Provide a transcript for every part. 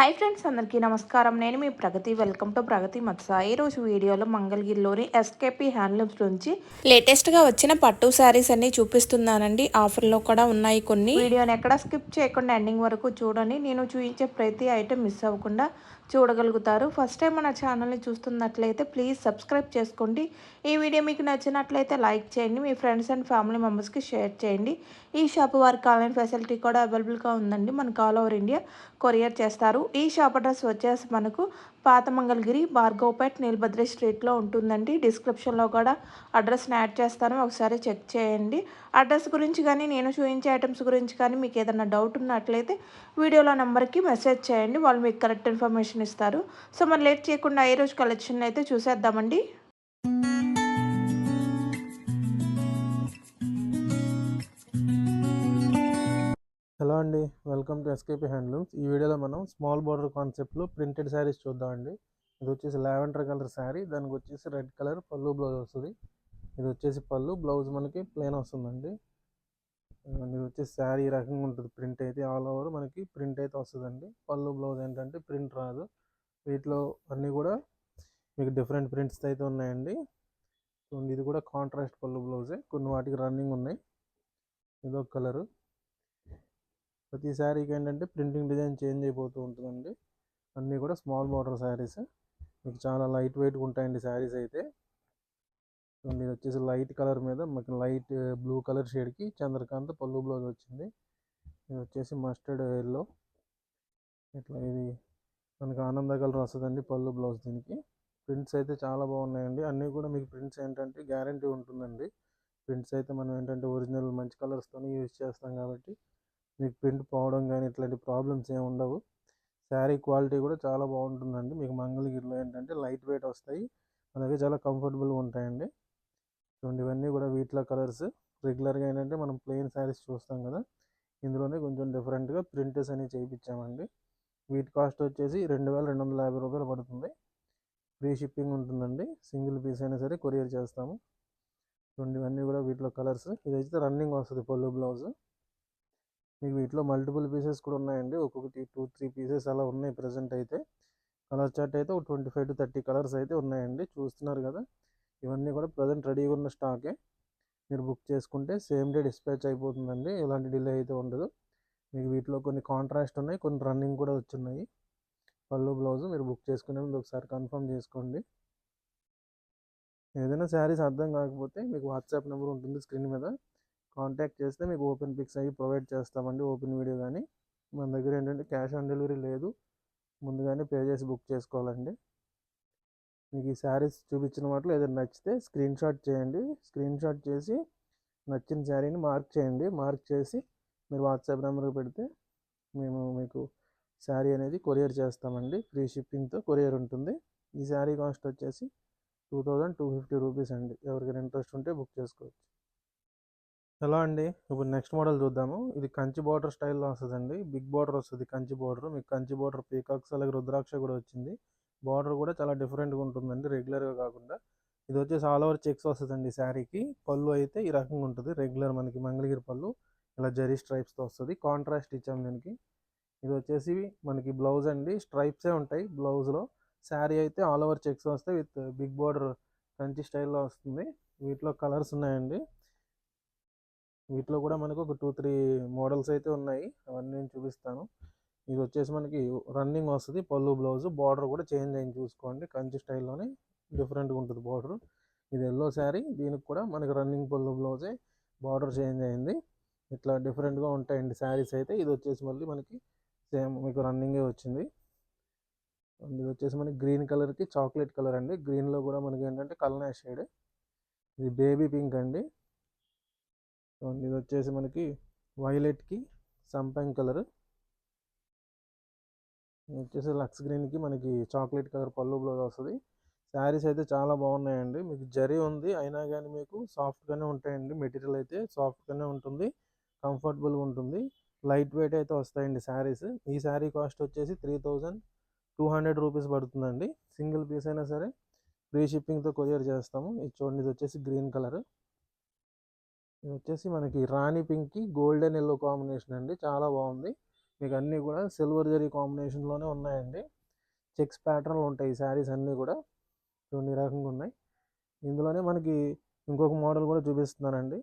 Hi friends అందరికీ నమస్కారం. నేను మీ ప్రగతి. వెల్కమ్ టు ప్రగతి మత్స. ఈరోజు రోజు వీడియోలో మంగళగిరిలోని ఎస్కేపీ హ్యాండ్లూమ్స్ నుంచి లేటెస్ట్గా వచ్చిన పట్టు శారీస్ అన్ని చూపిస్తున్నానండి. ఆఫర్లో కూడా ఉన్నాయి కొన్ని. వీడియోని ఎక్కడ స్కిప్ చేయకుండా ఎండింగ్ వరకు చూడండి. నేను చూపించే ప్రతి ఐటెం మిస్ అవ్వకుండా చూడగలుగుతారు. ఫస్ట్ టైం మన ఛానల్ని చూస్తున్నట్లయితే ప్లీజ్ సబ్స్క్రైబ్ చేసుకోండి. ఈ వీడియో మీకు నచ్చినట్లయితే లైక్ చేయండి. మీ ఫ్రెండ్స్ అండ్ ఫ్యామిలీ మెంబర్స్కి షేర్ చేయండి. ఈ షాప్ వారికి ఆన్లైన్ ఫెసిలిటీ కూడా అవైలబుల్గా ఉందండి. మనకు ఆల్ ఓవర్ ఇండియా కొరియర్ చేస్తారు. ఈ షాప్ అడ్రస్ వచ్చేసి మనకు పాత మంగళగిరి భార్గవపేట్ నీలభద్ర స్ట్రీట్లో ఉంటుందండి. డిస్క్రిప్షన్లో కూడా అడ్రస్ని యాడ్ చేస్తాను. ఒకసారి చెక్ చేయండి. అడ్రస్ గురించి కానీ నేను చూపించే ఐటమ్స్ గురించి కానీ మీకు ఏదైనా డౌట్ ఉన్నట్లయితే వీడియోలో నెంబర్కి మెసేజ్ చేయండి. వాళ్ళు మీకు కరెక్ట్ ఇన్ఫర్మేషన్ ఇస్తారు. సో మరి లేట్ చేయకుండా ఏ రోజు కలెక్షన్ అయితే చూసేద్దామండి. అండి. వెల్కమ్ టు ఎస్కేపీ హ్యాండ్లూమ్స్ ఈ వీడియోలో మనం స్మాల్ బార్డర్ కాన్సెప్ట్లో ప్రింటెడ్ శారీస్ చూద్దామండి. ఇది వచ్చేసి లావెండర్ కలర్ శారీ దానికి వచ్చేసి రెడ్ కలర్ పళ్ళు బ్లౌజ్ వస్తుంది. ఇది వచ్చేసి పళ్ళు బ్లౌజ్ మనకి ప్లెయిన్ వస్తుందండి. ఇది వచ్చేసి శారీ రకంగా ఉంటుంది. ప్రింట్ అయితే ఆల్ ఓవర్ మనకి ప్రింట్ అయితే వస్తుందండి. పళ్ళు బ్లౌజ్ ఏంటంటే ప్రింట్ రాదు. వీటిలో అన్నీ కూడా మీకు డిఫరెంట్ ప్రింట్స్ అయితే ఉన్నాయండి. ఇది కూడా కాంట్రాస్ట్ పళ్ళు బ్లౌజే కొన్ని వాటికి రన్నింగ్ ఉన్నాయి. ఇదొక కలరు ప్రతి శారీకి ఏంటంటే ప్రింటింగ్ డిజైన్ చేంజ్ అయిపోతూ ఉంటుందండి. అన్నీ కూడా స్మాల్ బార్డర్ శారీస్. మీకు చాలా లైట్ వెయిట్గా ఉంటాయండి శారీస్ అయితే. ఇది వచ్చేసి లైట్ కలర్ మీద మీకు లైట్ బ్లూ కలర్ షేడ్కి చంద్రకాంత్ పళ్ళు బ్లౌజ్ వచ్చింది. ఇది వచ్చేసి మస్టర్డ్ ఎల్లో ఇట్లా ఇది మనకు ఆనంద కలర్ వస్తుందండి పళ్ళు బ్లౌజ్ దీనికి. ప్రింట్స్ అయితే చాలా బాగున్నాయండి. అన్నీ కూడా మీకు ప్రింట్స్ ఏంటంటే గ్యారంటీ ఉంటుందండి. ప్రింట్స్ అయితే మనం ఏంటంటే ఒరిజినల్ మంచి కలర్స్తోనే యూజ్ చేస్తాం కాబట్టి మీకు ప్రింట్ పోవడం కానీ ఇట్లాంటి ప్రాబ్లమ్స్ ఏమి ఉండవు. శారీ క్వాలిటీ కూడా చాలా బాగుంటుందండి. మీకు మంగళగిరిలో ఏంటంటే లైట్ వెయిట్ వస్తాయి. అలాగే చాలా కంఫర్టబుల్గా ఉంటాయండి. చూడండి ఇవన్నీ కూడా వీటిలో కలర్స్. రెగ్యులర్గా ఏంటంటే మనం ప్లెయిన్ శారీస్ చూస్తాం కదా. ఇందులోనే కొంచెం డిఫరెంట్గా ప్రింటెస్ అనేవి చేయించామండి వీటి కాస్ట్ వచ్చేసి రెండు వేల రెండు వందల యాభై రూపాయలు పడుతుంది. ఫ్రీ షిప్పింగ్ ఉంటుందండి. సింగిల్ పీస్ అయినా సరే కొరియర్ చేస్తాము. చూడండి ఇవన్నీ కూడా వీటిలో కలర్స్. ఇదైతే రన్నింగ్ వస్తుంది పళ్ళు బ్లౌజ్. మీకు వీటిలో మల్టిపుల్ పీసెస్ కూడా ఉన్నాయండి. ఒక్కొక్కటి టూ త్రీ పీసెస్ అలా ఉన్నాయి ప్రజెంట్ అయితే. కలర్ చార్ట్ అయితే ఒక twenty five to thirty colours అయితే ఉన్నాయండి. చూస్తున్నారు కదా ఇవన్నీ కూడా ప్రజెంట్ రెడీగా ఉన్న స్టాకే. మీరు బుక్ చేసుకుంటే సేమ్ డే డిస్పాచ్ అయిపోతుందండి. ఎలాంటి డిలే అయితే ఉండదు. మీకు వీటిలో కొన్ని కాంట్రాస్ట్ ఉన్నాయి కొన్ని రన్నింగ్ కూడా వచ్చున్నాయి. పళ్ళు బ్లౌజ్ మీరు బుక్ చేసుకునే ముందు ఒకసారి కన్ఫర్మ్ చేసుకోండి. ఏదైనా శారీస్ అర్థం కాకపోతే మీకు వాట్సాప్ నెంబర్ ఉంటుంది స్క్రీన్ మీద. కాంటాక్ట్ చేస్తే మీకు ఓపెన్ పిక్స్ అవి ప్రొవైడ్ చేస్తామండి ఓపెన్ వీడియో కానీ మన దగ్గర ఏంటంటే క్యాష్ ఆన్ డెలివరీ లేదు. ముందుగానే పే చేసి బుక్ చేసుకోవాలండి. మీకు ఈ శారీస్ చూపించిన వాటిలో ఏదైనా నచ్చితే స్క్రీన్ షాట్ చేయండి. స్క్రీన్ షాట్ చేసి నచ్చిన శారీని మార్క్ చేయండి. మార్క్ చేసి మీరు వాట్సాప్ నెంబర్కి పెడితే మేము మీకు శారీ అనేది కొరియర్ చేస్తామండి. ఫ్రీ షిప్పింగ్తో కొరియర్ ఉంటుంది. ఈ శారీ కాస్ట్ వచ్చేసి two thousand two fifty rupees అండి. ఎవరికైనా ఇంట్రెస్ట్ ఉంటే బుక్ చేసుకోవచ్చు. ఎలా అండి? ఇప్పుడు నెక్స్ట్ మోడల్ చూద్దాము. ఇది కంచి బార్డర్ స్టైల్లో వస్తుందండి. బిగ్ బార్డర్ వస్తుంది కంచి బార్డర్. మీకు కంచి బార్డర్ పీకాక్స్ అలాగే రుద్రాక్ష కూడా వచ్చింది. బార్డర్ కూడా చాలా డిఫరెంట్గా ఉంటుందండి రెగ్యులర్గా కాకుండా. ఇది వచ్చేసి ఆల్ ఓవర్ చెక్స్ వస్తుందండి శారీకి. పళ్ళు అయితే ఈ రకంగా ఉంటుంది. రెగ్యులర్ మనకి మంగళగిరి పళ్ళు. ఇలా జరీ స్ట్రైప్స్తో వస్తుంది. కాంట్రాస్ట్ ఇచ్చాం దీనికి. ఇది వచ్చేసి మనకి బ్లౌజ్ అండి. స్ట్రైప్సే ఉంటాయి బ్లౌజ్లో. శారీ అయితే ఆల్ ఓవర్ చెక్స్ వస్తాయి విత్ బిగ్ బార్డర్ కంచి స్టైల్లో వస్తుంది. వీటిలో కలర్స్ ఉన్నాయండి. వీటిలో కూడా మనకు ఒక టూ త్రీ మోడల్స్ అయితే ఉన్నాయి. అవన్నీ నేను చూపిస్తాను. ఇది వచ్చేసి మనకి రన్నింగ్ వస్తుంది. పళ్ళు బ్లౌజ్ బార్డర్ కూడా చేంజ్ అయింది చూసుకోండి. కంచి స్టైల్లోనే డిఫరెంట్గా ఉంటుంది బార్డర్ ఇది ఎల్లో శారీ దీనికి కూడా మనకి రన్నింగ్ పళ్ళు బ్లౌజే బార్డర్ చేంజ్ అయింది. ఇట్లా డిఫరెంట్గా ఉంటాయండి శారీస్ అయితే. ఇది వచ్చేసి మళ్ళీ మనకి సేమ్ మీకు రన్నింగే వచ్చింది. అండ్ ఇది వచ్చేసి మనకి గ్రీన్ కలర్కి చాక్లెట్ కలర్ అండి. గ్రీన్లో కూడా మనకి ఏంటంటే కలనా షేడ్ ఇది బేబీ పింక్ అండి. చూడండి ఇది వచ్చేసి మనకి వైలెట్కి సంపంగ్ కలర్. వచ్చేసి లక్స్ గ్రీన్కి మనకి చాక్లెట్ కలర్ పళ్ళు బ్లౌజ్ వస్తుంది. శారీస్ అయితే చాలా బాగున్నాయండి. మీకు జరీ ఉంది అయినా కానీ మీకు సాఫ్ట్గానే ఉంటాయండి. మెటీరియల్ అయితే సాఫ్ట్గానే ఉంటుంది కంఫర్టబుల్గా ఉంటుంది. లైట్ వెయిట్ అయితే వస్తాయండి శారీస్. ఈ శారీ కాస్ట్ వచ్చేసి three thousand two hundred rupees పడుతుందండి. సింగిల్ పీస్ అయినా సరే ఫ్రీ షిప్పింగ్తో కొరియర్ చేస్తాము. ఇది చూడండి ఇది వచ్చేసి గ్రీన్ కలర్. ఇది వచ్చేసి మనకి రాణి పింక్కి గోల్డెన్ ఎల్లో కాంబినేషన్ అండి. చాలా బాగుంది. మీకు అన్నీ కూడా సిల్వర్ జరీ కాంబినేషన్లోనే ఉన్నాయండి. చెక్స్ ప్యాటర్న్లు ఉంటాయి ఈ శారీస్ అన్నీ కూడా. చూడండి రకంగా ఉన్నాయి. ఇందులోనే మనకి ఇంకొక మోడల్ కూడా చూపిస్తున్నానండి.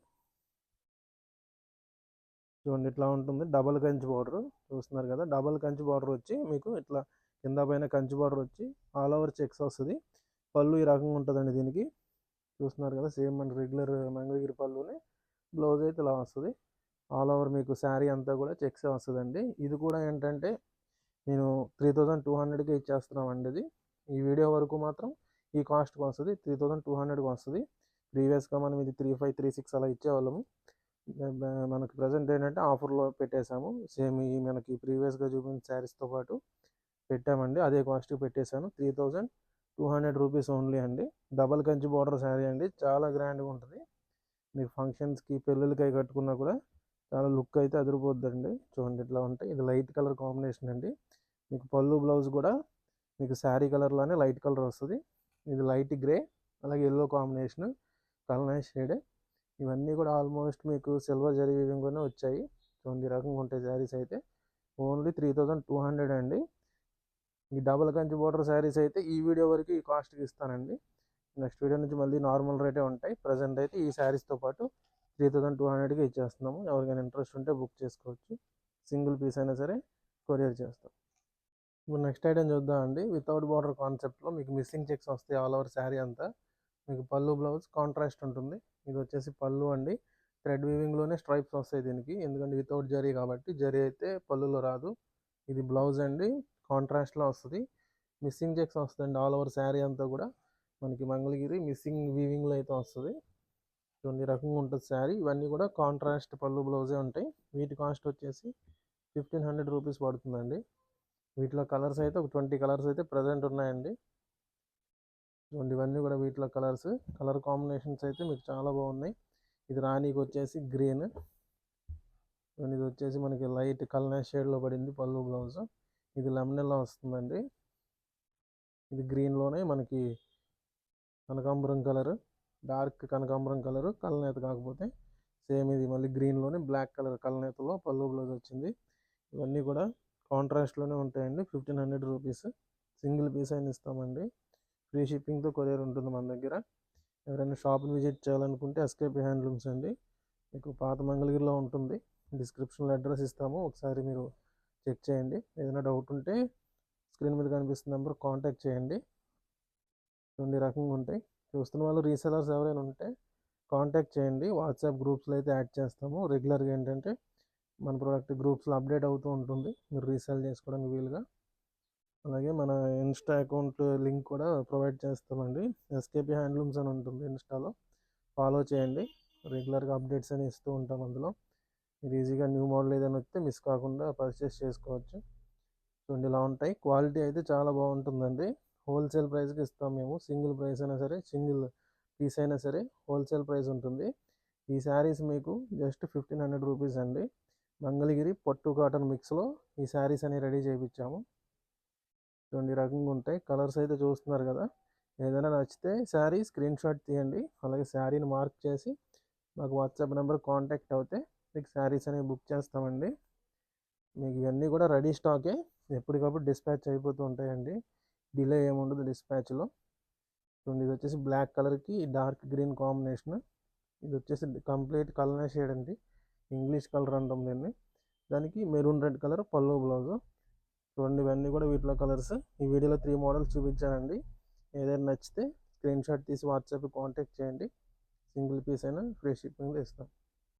చూడండి ఇట్లా ఉంటుంది. Double Kanchi border. చూస్తున్నారు కదా డబల్ కంచి బార్డర్ వచ్చి మీకు ఇట్లా కింద పైన కంచి బార్డర్ వచ్చి ఆల్ ఓవర్ చెక్స్ వస్తుంది. పళ్ళు ఈ రకంగా ఉంటుందండి దీనికి. చూస్తున్నారు కదా సేమ్ మన రెగ్యులర్ మంగళగిరి పళ్ళునే. బ్లౌజ్ అయితే ఇలా వస్తుంది. ఆల్ ఓవర్ మీకు శారీ అంతా కూడా చెక్స్ వస్తుందండి. ఇది కూడా ఏంటంటే నేను త్రీ థౌజండ్ టూ హండ్రెడ్కి ఇచ్చేస్తున్నామండి ఇది. ఈ వీడియో వరకు మాత్రం ఈ కాస్ట్కి వస్తుంది. త్రీ థౌజండ్ టూ హండ్రెడ్కి వస్తుంది. ప్రీవియస్గా మనం ఇది త్రీ ఫైవ్ త్రీ సిక్స్ అలా ఇచ్చేవాళ్ళము. మనకి ప్రజెంట్ ఏంటంటే ఆఫర్లో పెట్టేశాము. సేమ్ ఈ మనకి ప్రీవియస్గా చూపించిన శారీస్తో పాటు పెట్టామండి. అదే కాస్ట్కి పెట్టేశాను. Three thousand two hundred rupees only అండి. డబల్ కంచి బార్డర్ శారీ అండి. చాలా గ్రాండ్గా ఉంటుంది. మీకు ఫంక్షన్స్కి పెళ్ళిళ్ళకి అవి కట్టుకున్నా కూడా చాలా లుక్ అయితే అదిరిపోద్దండి. చూడండి ఇట్లా ఉంటాయి. ఇది లైట్ కలర్ కాంబినేషన్ అండి. మీకు పళ్ళు బ్లౌజ్ కూడా మీకు శారీ కలర్లోనే లైట్ కలర్ వస్తుంది. ఇది లైట్ గ్రే అలాగే ఎల్లో కాంబినేషన్ కలర్ షేడ్. ఇవన్నీ కూడా ఆల్మోస్ట్ మీకు సిల్వర్ జరీ విధంగానే వచ్చాయి. చూడండి రకంగా ఉంటాయి శారీస్ అయితే. Only three thousand two hundred అండి. ఈ డబుల్ కంచి బోర్డర్ శారీస్ అయితే ఈ వీడియో వరకు ఈ కాస్ట్కి ఇస్తానండి. నెక్స్ట్ వీడియో నుంచి మళ్ళీ నార్మల్ రేటే ఉంటాయి. ప్రజెంట్ అయితే ఈ శారీస్తో పాటు త్రీ థౌజండ్ టూ హండ్రెడ్కి ఇచ్చేస్తున్నాము. ఎవరికైనా ఇంట్రెస్ట్ ఉంటే బుక్ చేసుకోవచ్చు. సింగిల్ పీస్ అయినా సరే కొరియర్ చేస్తాం. ఇప్పుడు నెక్స్ట్ ఐటమ్ చూద్దాం అండి. వితౌట్ బార్డర్ కాన్సెప్ట్లో మీకు మిస్సింగ్ చెక్స్ వస్తాయి ఆల్ ఓవర్ శారీ అంతా. మీకు పళ్ళు బ్లౌజ్ కాంట్రాస్ట్ ఉంటుంది. ఇది వచ్చేసి పళ్ళు అండి. థ్రెడ్ వీవింగ్లోనే స్ట్రైప్స్ వస్తాయి దీనికి. ఎందుకంటే వితౌట్ జరీ కాబట్టి జరీ అయితే పళ్ళులో రాదు. ఇది బ్లౌజ్ అండి. కాంట్రాస్ట్లో వస్తుంది. మిస్సింగ్ చెక్స్ వస్తుందండి ఆల్ ఓవర్ శారీ అంతా కూడా. మనకి మంగళగిరి మిస్సింగ్ వీవింగ్లో అయితే వస్తుంది. చూడండి రకంగా ఉంటుంది శారీ. ఇవన్నీ కూడా కాంట్రాస్ట్ పళ్ళు బ్లౌజే ఉంటాయి. వీటి కాస్ట్ వచ్చేసి ఫిఫ్టీన్ హండ్రెడ్ రూపీస్ పడుతుందండి. వీటిలో కలర్స్ అయితే ఒక ట్వంటీ కలర్స్ అయితే ప్రజెంట్ ఉన్నాయండి. చూడండి ఇవన్నీ కూడా వీటిలో కలర్స్. కలర్ కాంబినేషన్స్ అయితే మీకు చాలా బాగున్నాయి. ఇది రాణికి వచ్చేసి గ్రీన్. ఇది వచ్చేసి మనకి లైట్ కల్నా షేడ్లో పడింది పళ్ళు బ్లౌజ్. ఇది లెమనెల్లో వస్తుందండి? ఇది గ్రీన్లోనే మనకి కనకాంబరం కలర్ డార్క్ కనకాంబరం కలర్ కలనేత కాకపోతే సేమ్ ఇది మళ్ళీ గ్రీన్లోనే బ్లాక్ కలర్ కలనేతలో పళ్ళు బ్లౌజ్ వచ్చింది. ఇవన్నీ కూడా కాంట్రాస్ట్లోనే ఉంటాయండి. Fifteen hundred rupees single piece అయిన ఇస్తామండి. ఫ్రీ షిప్పింగ్తో కొరియర్ ఉంటుంది మన దగ్గర. ఎవరైనా షాప్ని విజిట్ చేయాలనుకుంటే ఎస్కేపీ హ్యాండ్లూమ్స్ అండి. మీకు పాత మంగళగిరిలో ఉంటుంది. డిస్క్రిప్షన్లో అడ్రస్ ఇస్తాము. ఒకసారి మీరు చెక్ చేయండి. ఏదైనా డౌట్ ఉంటే స్క్రీన్ మీద కనిపిస్తున్న నెంబర్ కాంటాక్ట్ చేయండి. రెండు రకంగా ఉంటాయి. చూస్తున్న వాళ్ళు రీసెలర్స్ ఎవరైనా ఉంటే కాంటాక్ట్ చేయండి. వాట్సాప్ గ్రూప్స్లో అయితే యాడ్ చేస్తాము. రెగ్యులర్గా ఏంటంటే మన ప్రోడక్ట్ గ్రూప్స్లో అప్డేట్ అవుతూ ఉంటుంది. మీరు రీసేల్ చేసుకోవడానికి వీలుగా. అలాగే మన ఇన్స్టా అకౌంట్ లింక్ కూడా ప్రొవైడ్ చేస్తామండి. ఎస్కేపీ హ్యాండ్లూమ్స్ అని ఉంటుంది ఇన్స్టాలో. ఫాలో చేయండి. రెగ్యులర్గా అప్డేట్స్ అని ఇస్తూ ఉంటాం అందులో. మీరు ఈజీగా న్యూ మోడల్ ఏదైనా వస్తే మిస్ కాకుండా పర్చేస్ చేసుకోవచ్చు. చూడండి ఇలా ఉంటాయి. క్వాలిటీ అయితే చాలా బాగుంటుందండి. హోల్సేల్ ప్రైస్కి ఇస్తాం మేము. సింగిల్ ప్రైస్ అయినా సరే సింగిల్ పీస్ అయినా సరే హోల్సేల్ ప్రైస్ ఉంటుంది. ఈ శారీస్ మీకు జస్ట్ ఫిఫ్టీన్ హండ్రెడ్ రూపీస్ అండి. మంగళగిరి పట్టు కాటన్ మిక్స్లో ఈ శారీస్ అనేవి రెడీ చేయించాము చూడండి రకంగా ఉంటాయి. కలర్స్ అయితే చూస్తున్నారు కదా. ఏదైనా నచ్చితే శారీ స్క్రీన్ షాట్ తీయండి. అలాగే శారీని మార్క్ చేసి మాకు వాట్సాప్ నెంబర్ కాంటాక్ట్ అవుతే మీకు శారీస్ అనేవి బుక్ చేస్తామండి. మీకు ఇవన్నీ కూడా రెడీ స్టాకే. ఎప్పటికప్పుడు డిస్పాచ్ అయిపోతూ ఉంటాయండి. డిలే ఏముండదు డిస్పాచ్లో. చూడండి ఇది వచ్చేసి బ్లాక్ కలర్కి డార్క్ గ్రీన్ కాంబినేషన్. ఇది వచ్చేసి కంప్లీట్ కలర్నే షేడ్ అండి. ఇంగ్లీష్ కలర్ అంటాం దీన్ని. దానికి మెరూన్ రెడ్ కలర్ పల్లో బ్లౌజ్. చూడండి ఇవన్నీ కూడా వీటిలో కలర్స్. ఈ వీడియోలో త్రీ మోడల్స్ చూపించానండి. ఏదైనా నచ్చితే స్క్రీన్ షాట్ తీసి వాట్సాప్ కాంటాక్ట్ చేయండి. సింగిల్ పీస్ అయినా ఫ్రీ షిప్పింగ్లో ఇస్తాం